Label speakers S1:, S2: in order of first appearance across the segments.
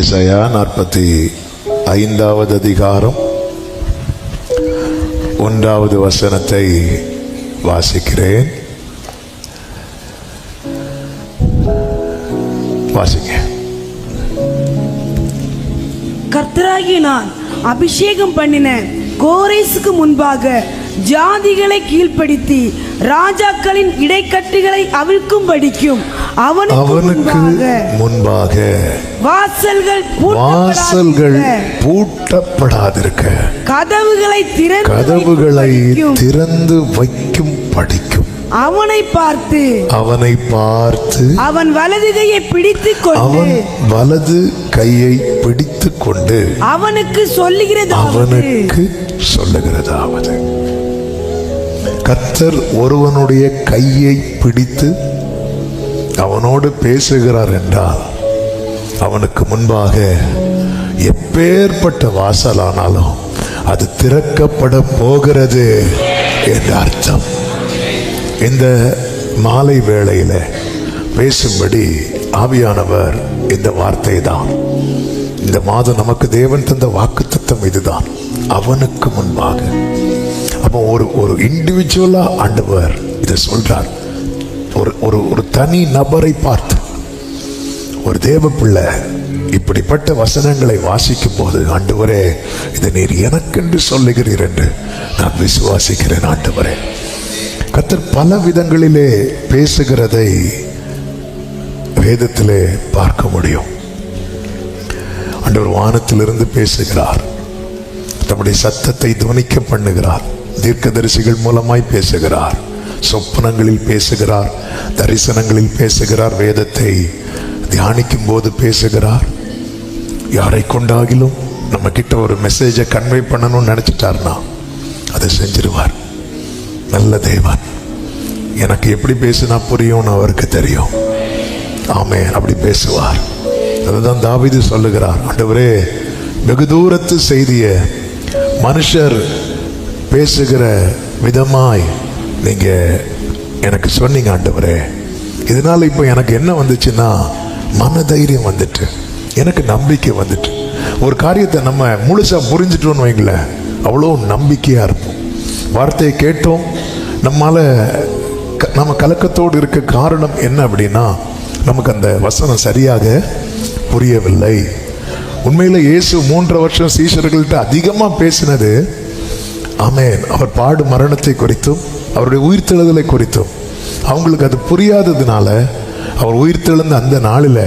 S1: இசையா நாற்பத்தி ஐந்தாவது அதிகாரம் ஒன்றாவது வசனத்தை வாசிக்கிறேன் வாசிங்க
S2: கர்த்தராகி நான் அபிஷேகம் பண்ணின கோரேசுக்கு முன்பாக ஜாதிகளை கீழ்ப்படுத்தி ராஜாக்களின் இடைக்கட்டுகளை அவிழ்க்கும் படிக்கும் அவனுக்கு முன்பாக வாசல்கள் வாசல்கள் பூட்டப்படாதிருக்க கதவுகளை கதவுகளை திறந்து வைக்கும் படிக்கும் அவனை பார்த்து
S1: அவனை பார்த்து
S2: அவன் வலது கையை பிடித்து அவன்
S1: வலது கையை பிடித்து கொண்டு
S2: அவனுக்கு சொல்லுகிறது அவனுக்கு
S1: சொல்லுகிறதாவது கத்தர் ஒருவனுடைய கையை பிடித்து அவனோடு பேசுகிறார் என்றால் அவனுக்கு முன்பாக எப்பேற்பட்ட வாசலானாலும் அது திறக்கப்பட போகிறது என்ற அர்த்தம் இந்த மாலை வேளையில் பேசும்படி ஆவியானவர் இந்த வார்த்தை தான் இந்த மாதம் நமக்கு தேவன் தந்த வாக்கு இதுதான் அவனுக்கு முன்பாக அப்போ ஒரு ஒரு இண்டிவிஜுவலாக ஆண்டவர் இதை சொல்கிறார் ஒரு ஒரு ஒரு தனி நபரை பார்த்து ஒரு தேவ பிள்ளை இப்படிப்பட்ட வசனங்களை வாசிக்கும் போது ஆண்டவரே இதை நீர் எனக்கென்று சொல்லுகிறீர் என்று நான் விசுவாசிக்கிறேன் ஆண்டவரே கத்தர் பல விதங்களிலே பேசுகிறதை வேதத்திலே பார்க்க முடியும் ஆண்டவர் வானத்திலிருந்து பேசுகிறார் தம்முடைய சத்தத்தை துவனிக்க பண்ணுகிறார் தீர்க்கதரிசிகள் மூலமாய் பேசுகிறார் சொப்பனங்களில் பேசுகிறார் தரிசனங்களில் பேசுகிறார் வேதத்தை தியானிக்கும் போது பேசுகிறார் யாரை கொண்டாகிலும் நம்ம கிட்ட ஒரு மெசேஜை கன்வே பண்ணணும்னு நினச்சிட்டார்னா அதை செஞ்சிருவார் நல்ல தேவன் எனக்கு எப்படி பேசினா புரியும்னு அவருக்கு தெரியும் ஆமே அப்படி பேசுவார் அதுதான் தாவிது சொல்லுகிறார் ஆண்டவரே வெகு தூரத்து செய்திய மனுஷர் பேசுகிற விதமாய் நீங்கள் எனக்கு சொன்னீங்க ஆண்டவரே இதனால் இப்போ எனக்கு என்ன வந்துச்சுன்னா மன தைரியம் வந்துட்டு எனக்கு நம்பிக்கை வந்துட்டு ஒரு காரியத்தை நம்ம முழுசாக புரிஞ்சிட்டோம்னு வைங்களேன் அவ்வளோ நம்பிக்கையாக இருப்போம் வார்த்தையை கேட்டோம் நம்மால நம்ம கலக்கத்தோடு இருக்க காரணம் என்ன அப்படின்னா நமக்கு அந்த வசனம் சரியாக புரியவில்லை உண்மையில் இயேசு மூன்று வருஷம் சீசர்கள்ட்ட அதிகமாக பேசினது ஆமேன் அவர் பாடு மரணத்தை குறித்தும் அவருடைய உயிர்த்தெழுதலை குறித்தும் அவங்களுக்கு அது புரியாததுனால அவர் உயிர்த்தெழுந்த அந்த நாளில்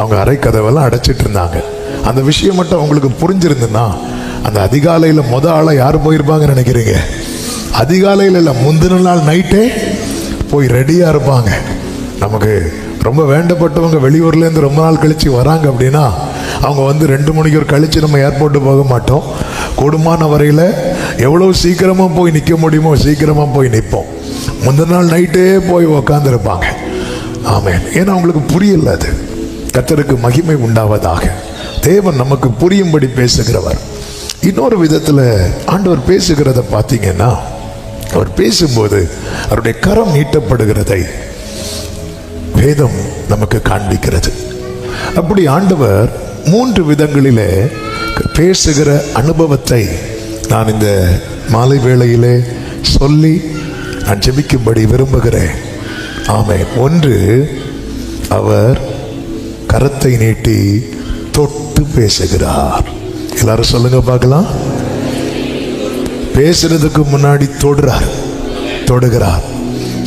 S1: அவங்க அரை கதவெல்லாம் அடைச்சிட்டு இருந்தாங்க அந்த விஷயம் மட்டும் அவங்களுக்கு புரிஞ்சிருந்துன்னா அந்த அதிகாலையில் மொதல் ஆளாக யார் போயிருப்பாங்கன்னு நினைக்கிறீங்க அதிகாலையில் இல்லை முந்தின நாள் நைட்டே போய் ரெடியாக இருப்பாங்க நமக்கு ரொம்ப வேண்டப்பட்டவங்க வெளியூர்லேருந்து ரொம்ப நாள் கழித்து வராங்க அப்படின்னா அவங்க வந்து ரெண்டு மணிக்கு ஒரு கழித்து நம்ம ஏர்போர்ட்டு போக மாட்டோம் கொடுமான வரையில் எவ்வளோ சீக்கிரமாக போய் நிற்க முடியுமோ சீக்கிரமாக போய் நிற்போம் முந்தின நாள் நைட்டே போய் உக்காந்துருப்பாங்க ஆமேன் ஏன்னா அவங்களுக்கு புரியல அது கத்தருக்கு மகிமை உண்டாவதாக தேவன் நமக்கு புரியும்படி பேசுகிறவர் இன்னொரு விதத்தில் ஆண்டவர் பேசுகிறத பார்த்தீங்கன்னா அவர் பேசும்போது அவருடைய கரம் நீட்டப்படுகிறதை வேதம் நமக்கு காண்பிக்கிறது அப்படி ஆண்டவர் மூன்று விதங்களிலே பேசுகிற அனுபவத்தை நான் இந்த மாலை வேளையிலே சொல்லி நான் ஜெபிக்கும்படி விரும்புகிறேன் ஆமை ஒன்று அவர் கரத்தை நீட்டி தொட்டு பேசுகிறார் எல்லாரும் சொல்லுங்க பார்க்கலாம் பேசுறதுக்கு முன்னாடி தொடுறார் தொடுகிறார்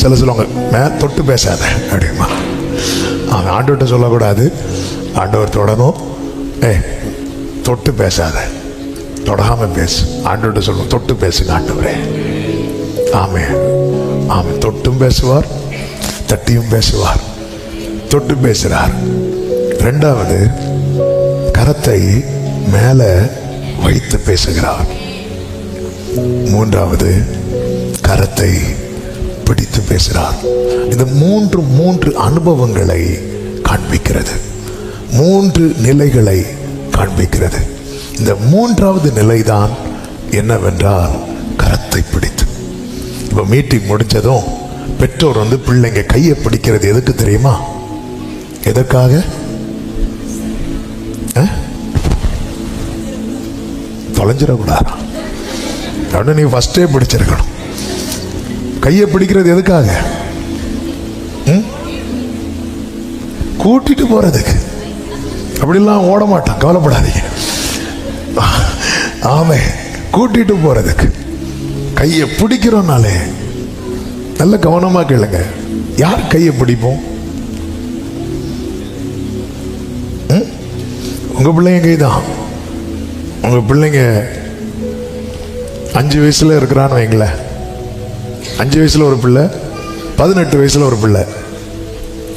S1: சில சொல்லுவாங்க மே தொட்டு பேசாத அப்படிமா அவன் ஆண்டவர்கிட்ட சொல்லக்கூடாது ஆண்டவர் தொடணும் ஏ தொட்டு பேசாத தொடாம பேசு ஆண்டோட சொல்லுவோம் தொட்டு பேசுங்க ஆண்டவரே ஆமே ஆமே தொட்டும் பேசுவார் தட்டியும் பேசுவார் தொட்டு பேசுகிறார் ரெண்டாவது கரத்தை மேலே வைத்து பேசுகிறார் மூன்றாவது கரத்தை பிடித்து பேசுகிறார் இந்த மூன்று மூன்று அனுபவங்களை காண்பிக்கிறது மூன்று நிலைகளை காண்பிக்கிறது இந்த மூன்றாவது நிலைதான் என்னவென்றால் கரத்தை பிடித்து இப்போ மீட்டிங் முடிஞ்சதும் பெற்றோர் வந்து பிள்ளைங்க கையை பிடிக்கிறது எதுக்கு தெரியுமா எதற்காக தொலைஞ்சிடக்கூடாது அப்படின்னு நீ ஃபஸ்ட்டே பிடிச்சிருக்கணும் கையை பிடிக்கிறது எதுக்காக கூட்டிட்டு போகிறதுக்கு அப்படிலாம் ஓட மாட்டான் கவலைப்படாதீங்க ஆமே கூட்டிட்டு போறதுக்கு கையை பிடிக்கிறோம்னாலே நல்ல கவனமாக கேளுங்க யார் கையை பிடிப்போம் உங்க பிள்ளைங்க கை தான் உங்க பிள்ளைங்க அஞ்சு வயசுல இருக்கிறான்னு வைங்களேன் அஞ்சு வயசுல ஒரு பிள்ளை பதினெட்டு வயசுல ஒரு பிள்ளை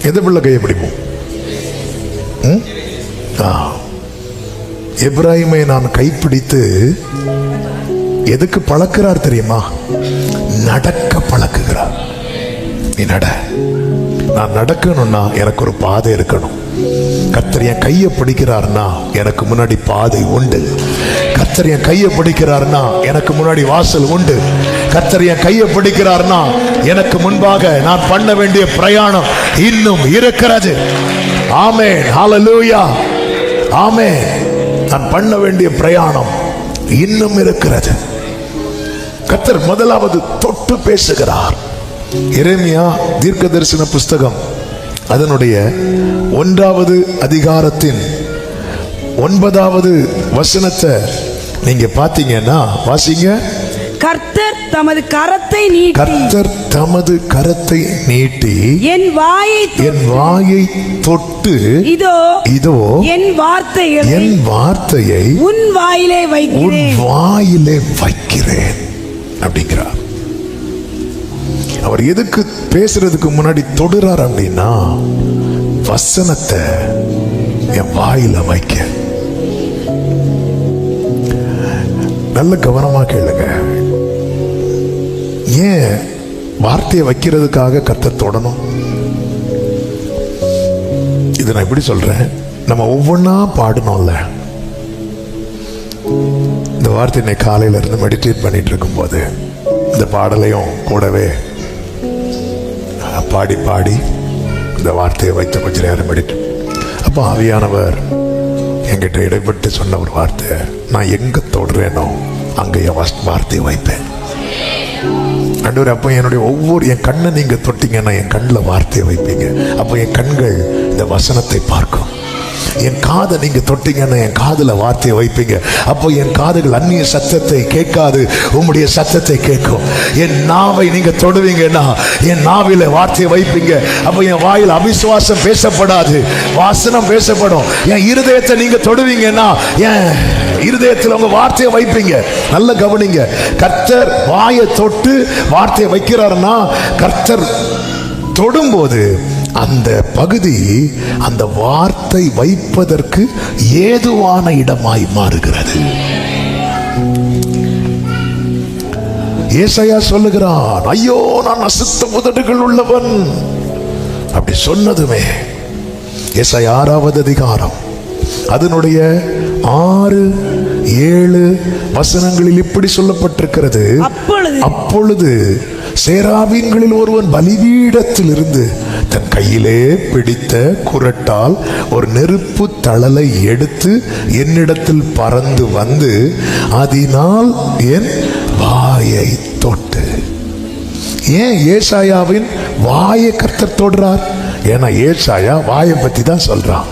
S1: எந்த பிள்ளை கையை பிடிப்போம் ம் தான் எப்ராஹிமை நான் கைப்பிடித்து எதுக்கு பழக்கிறார் தெரியுமா நடக்க பழக்குகிறார் நீ நட நான் நடக்கணும்னா எனக்கு ஒரு பாதை இருக்கணும் கத்தர் என் கையை பிடிக்கிறார்னா எனக்கு முன்னாடி பாதை உண்டு கத்தர் என் கையை பிடிக்கிறார்னா எனக்கு முன்னாடி வாசல் உண்டு கத்தர் என் கையை பிடிக்கிறார்னா எனக்கு முன்பாக நான் பண்ண வேண்டிய பிரயாணம் இன்னும் இருக்கிறது ஆமே ஹalleluya ஆமே நான் பண்ண வேண்டிய பிரயாணம் இன்னும் இருக்கிறது கத்தர் முதலாவது தொட்டு பேசுகிறார் இறைமையா தீர்க்க தரிசன புஸ்தகம் அதனுடைய ஒன்றாவது அதிகாரத்தின் ஒன்பதாவது வசனத்தை நீங்க பார்த்தீங்கன்னா வாசிங்க
S2: கர்த்தர் தமது கரத்தை நீட்டி
S1: கர்த்தர் தமது கரத்தை நீட்டி
S2: என் வாயை
S1: என் வாயை தொட்டு இதோ இதோ
S2: என் வார்த்தையை
S1: என் வார்த்தையை
S2: உன் வாயிலே வைக்கிறேன்
S1: உன் வாயிலே வைக்கிறேன் அப்படிங்கிறார் அவர் எதுக்கு பேசுறதுக்கு முன்னாடி தொடுறார் அப்படின்னா வசனத்தை என் வாயில வைக்க நல்ல கவனமா கேளுங்க ஏன் வார்த்தையை வைக்கிறதுக்காக கத்த தொடணும் இது நான் எப்படி சொல்றேன் நம்ம ஒவ்வொன்றா பாடணும்ல இந்த வார்த்தை இன்னைக்கு காலையில இருந்து மெடிடேட் பண்ணிட்டு இருக்கும்போது இந்த பாடலையும் கூடவே பாடி பாடி இந்த வார்த்தையை வைத்த கொஞ்ச நேரம் மெடிட்டு அப்போ ஆவியானவர் என்கிட்ட இடைப்பட்டு சொன்ன ஒரு வார்த்தை நான் எங்கே தொடுறேனோ அங்கே என் வார்த்தையை வைப்பேன் கண்டூர் அப்போ என்னுடைய ஒவ்வொரு என் கண்ணை நீங்கள் தொட்டிங்கன்னா என் கண்ணில் வார்த்தையை வைப்பீங்க அப்போ என் கண்கள் இந்த வசனத்தை பார்க்கும் என் காதை நீங்கள் தொட்டிங்கன்னா என் காதில் வார்த்தையை வைப்பீங்க அப்போ என் காதுகள் அந்நிய சத்தத்தை கேட்காது உங்களுடைய சத்தத்தை கேட்கும் என் நாவை நீங்கள் தொடுவீங்கன்னா என் நாவில் வார்த்தையை வைப்பீங்க அப்போ என் வாயில் அவிசுவாசம் பேசப்படாது வாசனம் பேசப்படும் என் இருதயத்தை நீங்கள் தொடுவீங்கன்னா ஏன் இருதயத்தில் உங்க வார்த்தையை வைப்பீங்க நல்ல கவனிங்க கர்த்தர் வாயை தொட்டு வார்த்தையை வைக்கிறாருன்னா கர்த்தர் தொடும்போது அந்த பகுதி அந்த வார்த்தை வைப்பதற்கு ஏதுவான இடமாய் மாறுகிறது ஏசையா சொல்லுகிறான் ஐயோ நான் அசுத்த உதடுகள் உள்ளவன் அப்படி சொன்னதுமே ஏசை அதிகாரம் அதனுடைய ஆறு ஏழு வசனங்களில் இப்படி சொல்லப்பட்டிருக்கிறது
S2: அப்பொழுது
S1: சேராவீன்களில் ஒருவன் பலிபீடத்தில் இருந்து தன் கையிலே பிடித்த குரட்டால் ஒரு நெருப்பு தளலை எடுத்து என்னிடத்தில் பறந்து வந்து அதனால் என் வாயை தொட்டு ஏன் ஏசாயாவின் வாயை கர்த்தர் தொடுறார் ஏன்னா ஏசாயா வாயை பற்றி தான் சொல்றான்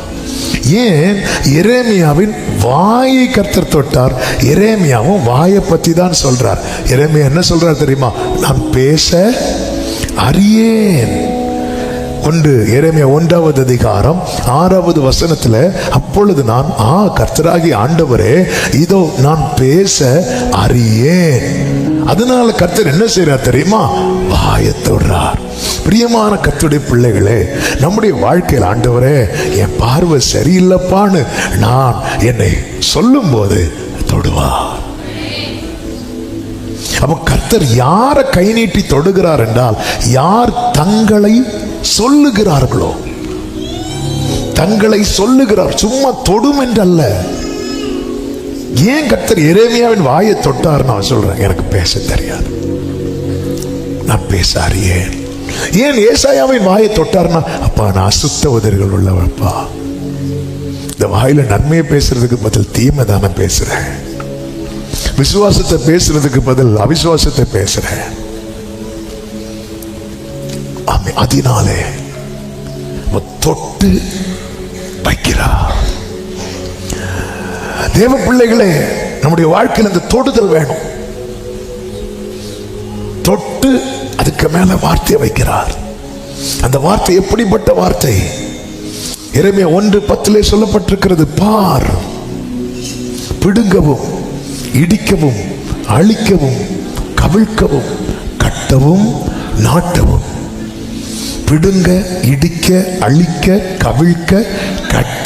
S1: ஏன் இரேமியாவின் வாயை கர்த்தர் தொட்டார் இரேமியாவும் வாயை பற்றி தான் சொல்கிறார் இரேமியா என்ன சொல்கிறார் தெரியுமா நான் பேச அறியேன் ஒன்று இறைமைய ஒன்றாவது அதிகாரம் ஆறாவது வசனத்தில் அப்பொழுது நான் ஆ கர்த்தராகி ஆண்டவரே இதோ நான் பேச அறியேன் அதனால கத்தர் என்ன செய்யறார் தெரியுமா வாயத்தொடுறார் பிரியமான கத்துடைய பிள்ளைகளே நம்முடைய வாழ்க்கையில் ஆண்டவரே என் பார்வை சரியில்லைப்பான்னு நான் என்னை சொல்லும் போது தொடுவார் அப்போ கர்த்தர் யாரை கை நீட்டி தொடுகிறார் என்றால் யார் தங்களை சொல்லுகிறார்களோ தங்களை சொல்லுகிறார் சும்மா தொடும் என்றல்ல ஏன் கர்த்தர் எரேமியாவின் வாயை தொட்டார் நான் சொல்றேன் எனக்கு பேச தெரியாது நான் பேச அறியேன் ஏன் ஏசாயாவின் வாயை தொட்டார்னா அப்பா நான் அசுத்த உதவிகள் உள்ளவப்பா இந்த வாயில நன்மையை பேசுறதுக்கு பதில் தீமை தானே பேசுறேன் விசுவாசத்தை பேசுறதுக்கு பதில் அவிசுவாசத்தை பேசுறேன் அதனாலே தொட்டு வைக்கிறார் தேவ பிள்ளைகளே நம்முடைய வாழ்க்கையில் இந்த தொடுதல் வேணும் தொட்டு அதுக்கு மேல வார்த்தையை வைக்கிறார் அந்த வார்த்தை எப்படிப்பட்ட வார்த்தை இறைமையா ஒன்று பத்திலே சொல்லப்பட்டிருக்கிறது பார் பிடுங்கவும் இடிக்கவும் அழிக்கவும் கவிழ்க்கவும் கட்டவும் நாட்டவும் பிடுங்க இடிக்க அழிக்க கவிழ்க்க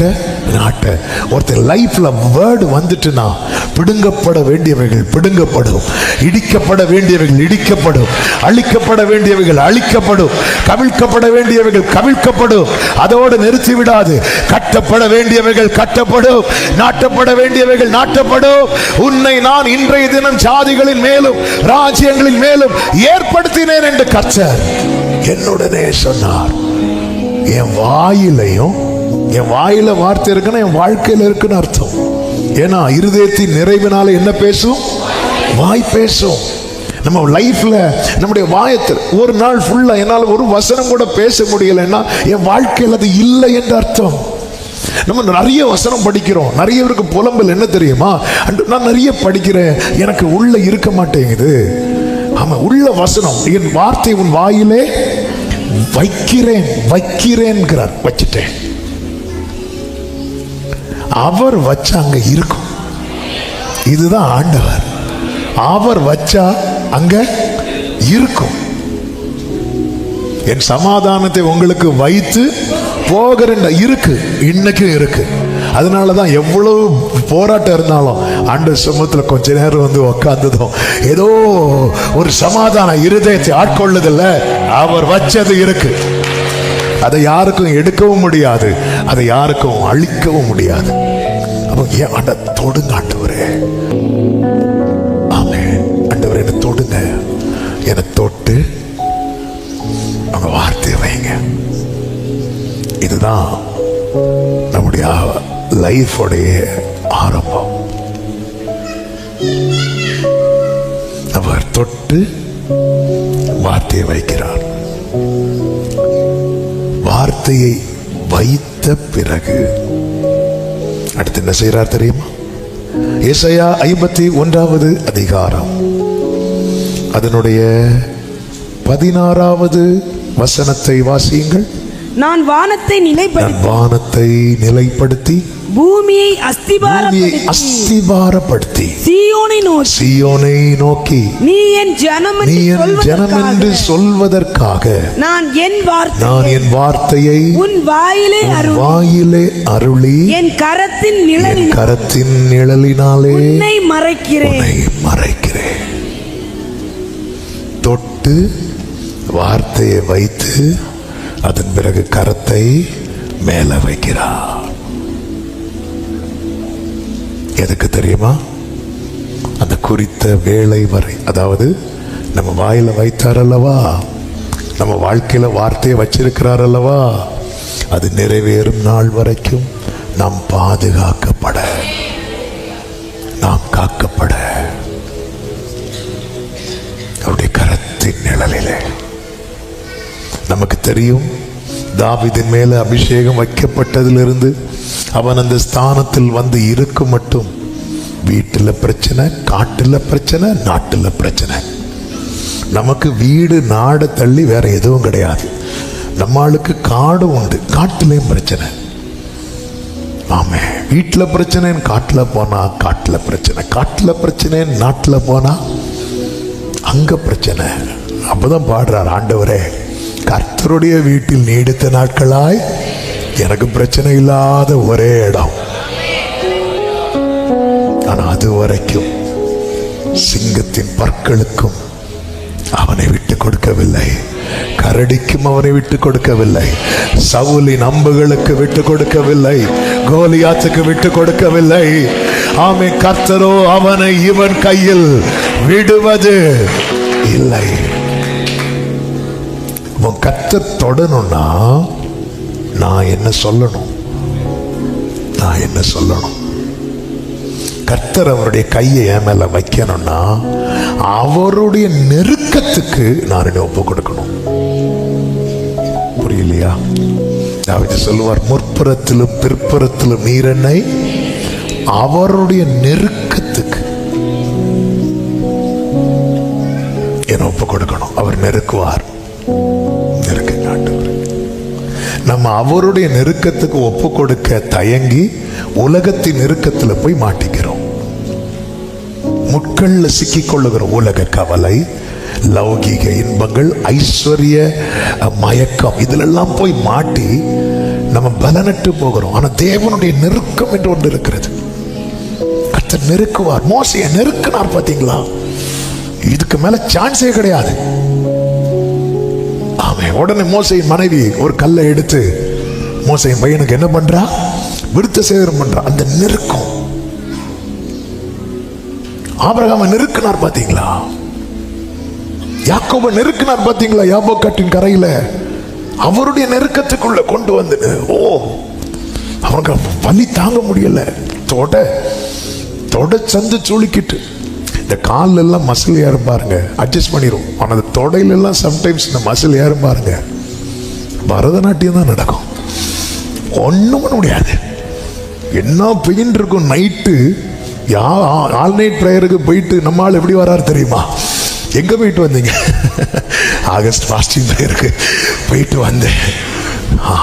S1: நாட்டை நாட்டை ஒருத்தர் லைஃப்பில் வேர்டு வந்துட்டுனா பிடுங்கப்பட வேண்டியவைகள் பிடுங்கப்படும் இடிக்கப்பட வேண்டியவைகள் இடிக்கப்படும் அழிக்கப்பட வேண்டியவைகள் அழிக்கப்படும் கவிழ்க்கப்பட வேண்டியவைகள் கவிழ்க்கப்படும் அதோடு நிறுத்தி விடாது கட்டப்பட வேண்டியவைகள் கட்டப்படும் நாட்டப்பட வேண்டியவைகள் நாட்டப்படும் உன்னை நான் இன்றைய தினம் சாதிகளின் மேலும் ராஜ்யங்களின் மேலும் ஏற்படுத்தினேன் என்று கச்சர் என்னுடனே சொன்னார் என் வாயிலையும் என் வாயில வார்த்தை இருக்குன்னா என் வாழ்க்கையில் இருக்குன்னு அர்த்தம் ஏன்னா இருதயத்தின் நிறைவினால என்ன பேசும் வாய் பேசும் நம்ம லைஃப்பில் நம்முடைய வாயத்தில் ஒரு நாள் ஃபுல்லாக என்னால் ஒரு வசனம் கூட பேச முடியலைன்னா என் வாழ்க்கையில் அது இல்லை என்று அர்த்தம் நம்ம நிறைய வசனம் படிக்கிறோம் நிறைய புலம்பல் என்ன தெரியுமா நான் நிறைய படிக்கிறேன் எனக்கு உள்ள இருக்க மாட்டேங்குது ஆமாம் உள்ள வசனம் என் வார்த்தை உன் வாயிலே வைக்கிறேன் வைக்கிறேன்கிறார் வச்சுட்டேன் அவர் வச்சா அங்கே இருக்கும் இதுதான் ஆண்டவர் அவர் வச்சா அங்கே இருக்கும் என் சமாதானத்தை உங்களுக்கு வைத்து போகிற இருக்கு இன்னைக்கும் இருக்கு அதனால தான் எவ்வளவு போராட்டம் இருந்தாலும் ஆண்டு சமூகத்தில் கொஞ்ச நேரம் வந்து உக்காந்ததும் ஏதோ ஒரு சமாதான இருதயத்தை ஆட்கொள்ளுதில்ல அவர் வச்சது இருக்கு அதை யாருக்கும் எடுக்கவும் முடியாது அதை யாருக்கும் அழிக்கவும் முடியாது அவங்க ஆண்ட தொடுங்க ஆண்டவரே ஆமே ஆண்டவர் என்னை தொடுங்க என்னை தொட்டு அவங்க வார்த்தையை வைங்க இதுதான் நம்முடைய லைஃபோடைய ஆரம்பம் அவர் தொட்டு வார்த்தையை வைக்கிறார் வார்த்தையை வைத்த பிறகு அடுத்து என்ன செய்கிறார் தெரியுமா இசையா ஐம்பத்தி ஒன்றாவது அதிகாரம் அதனுடைய பதினாறாவது வசனத்தை வாசியுங்கள்
S2: நான் வானத்தை நிலைப்படுத்தி
S1: வானத்தை நிலைப்படுத்தி
S2: பூமியை அஸ்திபாரப்படுத்தி சியோனை நோக்கி சியோனை நோக்கி நீ என் ஜனம் நீ என் ஜனம் என்று சொல்வதற்காக நான் என் வார்த்தை
S1: நான் என் வார்த்தையை
S2: உன் வாயிலே அருள் வாயிலே அருளி என் கரத்தின் நிழல்
S1: கரத்தின் நிழலினாலே உன்னை
S2: மறைக்கிறேன்
S1: உன்னை மறைக்கிறேன் தொட்டு வார்த்தையை வைத்து அதன் பிறகு கரத்தை மேல வைக்கிறார் எதுக்கு தெரியுமா அந்த குறித்த வேலை வரை அதாவது நம்ம வாயில் வைத்தார் அல்லவா நம்ம வாழ்க்கையில் வார்த்தையை வச்சிருக்கிறார் அல்லவா அது நிறைவேறும் நாள் வரைக்கும் நாம் பாதுகாக்கப்பட நாம் காக்கப்பட அவருடைய கரத்தின் நிழலிலே நமக்கு தெரியும் தாவிதின் மேலே அபிஷேகம் வைக்கப்பட்டதிலிருந்து அவன் அந்த ஸ்தானத்தில் வந்து இருக்கும் மட்டும் வீட்டில் பிரச்சனை காட்டில் பிரச்சனை நாட்டில் பிரச்சனை நமக்கு வீடு நாடு தள்ளி வேற எதுவும் கிடையாது நம்மளுக்கு காடு உண்டு காட்டிலையும் பிரச்சனை ஆமே வீட்டில் பிரச்சனைன்னு காட்டில் போனால் காட்டில் பிரச்சனை காட்டில் பிரச்சனைன்னு நாட்டில் போனால் அங்கே பிரச்சனை அப்பதான் பாடுறார் ஆண்டவரே கர்த்தருடைய வீட்டில் நீடித்த நாட்களாய் எனக்கு பிரச்சனை இல்லாத ஒரே இடம் ஆனால் அது வரைக்கும் சிங்கத்தின் பற்களுக்கும் அவனை விட்டு கொடுக்கவில்லை கரடிக்கும் அவனை விட்டு கொடுக்கவில்லை சவுலி நம்புகளுக்கு விட்டு கொடுக்கவில்லை கோலியாத்துக்கு விட்டு கொடுக்கவில்லை ஆமை கர்த்தரோ அவனை இவன் கையில் விடுவது இல்லை உன் கத்தை தொடணும்னா நான் என்ன சொல்லணும் நான் என்ன சொல்லணும் கர்த்தர் அவருடைய கையை என் மேல வைக்கணும்னா அவருடைய நெருக்கத்துக்கு நான் என்ன ஒப்பு கொடுக்கணும் புரியலையா தாவித சொல்லுவார் முற்புறத்திலும் பிற்புறத்திலும் நீரனை அவருடைய நெருக்கத்துக்கு என்ன ஒப்பு கொடுக்கணும் அவர் நெருக்குவார் நம்ம அவருடைய நெருக்கத்துக்கு ஒப்பு கொடுக்க தயங்கி உலகத்தின் நெருக்கத்தில் போய் மாட்டிக்கிறோம் முட்கள்ல சிக்கிக்கொள்ளுகிற உலக கவலை லௌகீக இன்பங்கள் ஐஸ்வர்ய மயக்கம் இதிலெல்லாம் போய் மாட்டி நம்ம பலனட்டு போகிறோம் ஆனால் தேவனுடைய நெருக்கம் என்று ஒன்று இருக்கிறது கத்த நெருக்குவார் மோசையை நெருக்கினார் பார்த்தீங்களா இதுக்கு மேலே சான்ஸே கிடையாது உடனே மோசையின் மனைவி ஒரு கல்லை எடுத்து மோசையின் பையனுக்கு என்ன பண்றா விருத்த சேகரம் பண்றா அந்த நெருக்கம் ஆபரகாம நெருக்கினார் பாத்தீங்களா யாக்கோப நெருக்கினார் பாத்தீங்களா யாபோ காட்டின் கரையில அவருடைய நெருக்கத்துக்குள்ள கொண்டு வந்து ஓ அவனுக்கு வலி தாங்க முடியல தொட தொட சந்து சுழிக்கிட்டு இந்த கால்லெல்லாம் மசில் ஏறும் பாருங்க அட்ஜஸ்ட் பண்ணிடும் ஆனால் அந்த தொடையிலெல்லாம் சம்டைம்ஸ் இந்த மசில் ஏறும் பாருங்க பரதநாட்டியம் தான் நடக்கும் ஒன்றும் பண்ண முடியாது என்ன பெயின் இருக்கும் நைட்டு யா ஆல் நைட் ப்ரேயருக்கு போயிட்டு நம்ம ஆள் எப்படி வராரு தெரியுமா எங்கே போயிட்டு வந்தீங்க ஆகஸ்ட் ஃபாஸ்டிங் ப்ரேயருக்கு போயிட்டு வந்தேன் ஆ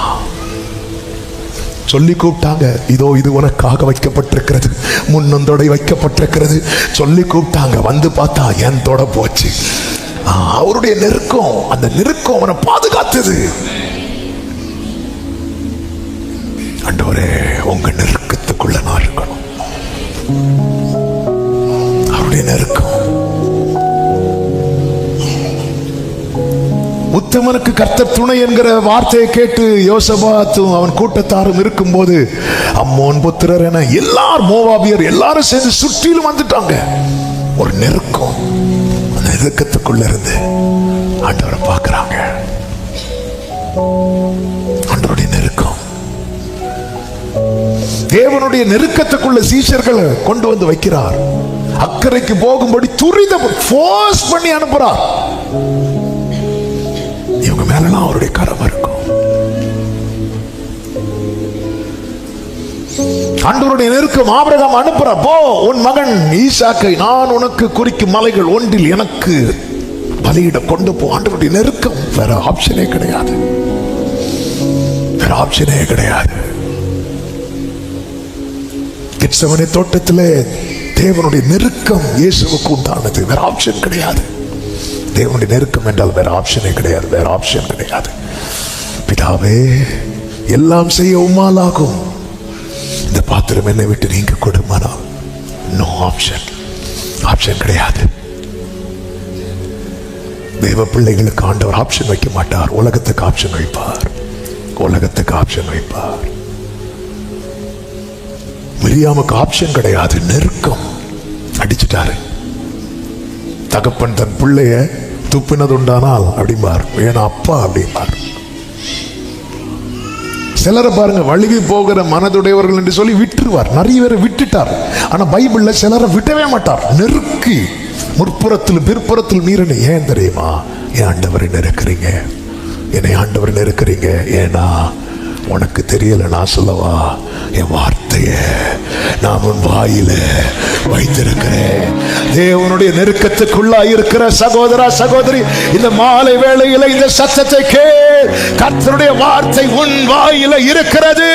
S1: சொல்லி கூப்பிட்டாங்க இதோ இது உனக்காக வைக்கப்பட்டிருக்கிறது முன்னந்தொடை வைக்கப்பட்டிருக்கிறது சொல்லி கூப்பிட்டாங்க வந்து பார்த்தா என் தொட போச்சு அவருடைய நெருக்கம் அந்த நெருக்கம் அவனை பாதுகாத்தது அண்டோரே உங்க நெருக்கம் உத்தமனுக்கு கர்த்தர் துணை என்கிற வார்த்தையை கேட்டு யோசபாத்தும் அவன் கூட்டத்தாரும் இருக்கும்போது அம்மோன் புத்திரர் என எல்லார் மோவாபியர் எல்லாரும் சேர்ந்து சுற்றிலும் வந்துட்டாங்க ஒரு நெருக்கம் அந்த நெருக்கத்துக்குள்ள இருந்து ஆண்டவரை பார்க்குறாங்க ஆண்டவருடைய நெருக்கம் தேவனுடைய நெருக்கத்துக்குள்ள சீஷர்களை கொண்டு வந்து வைக்கிறார் அக்கறைக்கு போகும்படி துரிதம் ஃபோர்ஸ் பண்ணி அனுப்புறார் இவங்க மேலாம் அவருடைய கரம் இருக்கும் அன்றருடைய நெருக்கம் ஆபிரகாம் அனுப்புறப்போ உன் மகன் ஈசாக்கை நான் உனக்கு குறிக்கும் மலைகள் ஒன்றில் எனக்கு பலியிட கொண்டு போ ஆண்டவருடைய நெருக்கம் வேற ஆப்ஷனே கிடையாது வேற ஆப்ஷனே கிடையாது கிட்சவனை தோட்டத்திலே தேவனுடைய நெருக்கம் இயேசுவுக்கு உண்டானது வேற ஆப்ஷன் கிடையாது தேவனுடைய நெருக்கம் என்றால் வேற ஆப்ஷனே கிடையாது வேறு ஆப்ஷன் கிடையாது பிதாவே எல்லாம் செய்ய உமாலாகும் இந்த பாத்திரம் என்னை விட்டு நீங்க கொடுமானால் நோ ஆப்ஷன் ஆப்ஷன் கிடையாது தெய்வ பிள்ளைகளுக்கு ஆண்டவர் ஆப்ஷன் வைக்க மாட்டார் உலகத்துக்கு ஆப்ஷன் வைப்பார் உலகத்துக்கு ஆப்ஷன் வைப்பார் மிரியாமுக்கு ஆப்ஷன் கிடையாது நெருக்கம் அடிச்சுட்டாரு தகப்பன் தன் பிள்ளைய துப்பினதுண்டானால் அப்படிம்பார் ஏன் அப்பா அப்படிம்பார் சிலரை பாருங்க வழுகி போகிற மனதுடையவர்கள் என்று சொல்லி விட்டுருவார் நிறைய பேரை விட்டுட்டார் ஆனால் பைபிள்ல சிலரை விட்டவே மாட்டார் நெருக்கி முற்புறத்தில் பிற்புறத்தில் மீறினு ஏன் தெரியுமா என் ஆண்டவரை நெருக்கிறீங்க என்னை ஆண்டவர் நெருக்கிறீங்க ஏன்னா உனக்கு தெரியல நான் சொல்லவா என் வார்த்தை வார்த்தையை நான் உன் வாயில வைத்திருக்கிறேன் தேவனுடைய நெருக்கத்துக்குள்ளா இருக்கிற சகோதரா சகோதரி இந்த மாலை வேளையில இந்த சத்தத்தை கே கர்த்தனுடைய வார்த்தை உன் வாயில இருக்கிறது